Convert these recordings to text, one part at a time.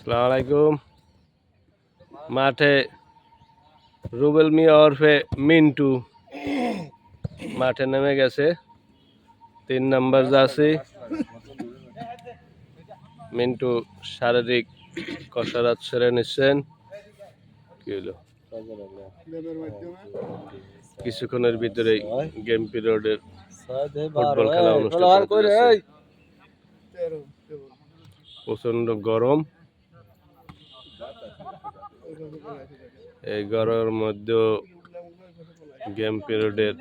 আসসালামু আলাইকুম মাঠে রুবেল মিয়া ওরফে মিন্টু মাঠে নেমে গেছে। তিন নাম্বার জার্সি। মিন্টু শারীরিক কসরত সেরে নিচ্ছেন। কিছুক্ষণের ভিতরেই গেম পিরিয়ডের ফুটবল খেলা অনুষ্ঠিত প্রচণ্ড গরম। এই গরমের মধ্যেও গেম পিরিয়ডের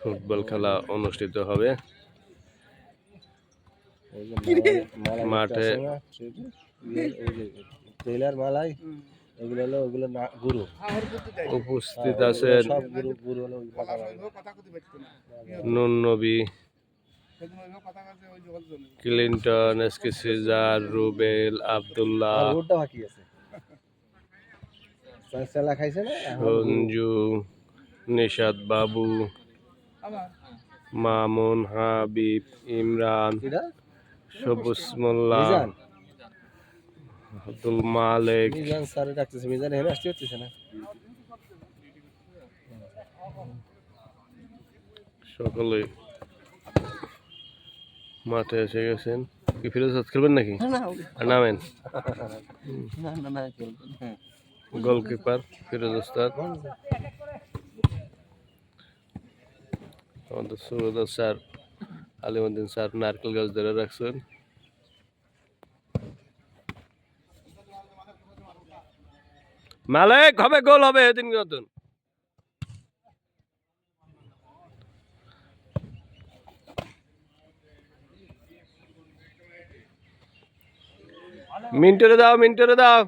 ফুটবল খেলা অনুষ্ঠিত হবে। মাঠে ট্রেলার মালাই এগুলো হলো ওগুলো না গুরু। উপস্থিত আছেন নুন নবী ক্লিন্টন এসকে সিজার রুবেল আবদুল্লাহ। বাকি আছে। খাইছে না? সঞ্জু নিশাদ বাবু মামুন হাবিব ইমরান সবুজ মোল্লা আব্দুল মালেক। মিজান স্যারে ডাকতেছে মিজান হেরে আসতে হচ্ছে না? সকলে মাঠে এসে গেছেন। কি ফিরোজ হাত খেলবেন নাকি? নামেন? হ্যাঁ। গোলকিপার ফিরোজ ওস্তাদ। আমাদের সুরদার স্যার আলিমুদ্দিন স্যার নারকেল গাছ ধরে রাখছেন। মালিক হবে গোল হবে এদিন নতুন। মিন্টরে দাও মিন্টরে দাও।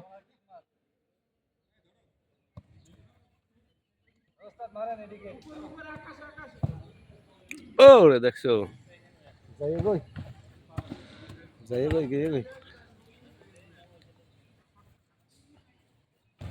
ও রে দেখছ। যাই গই। যাই গই গিয়ে গই।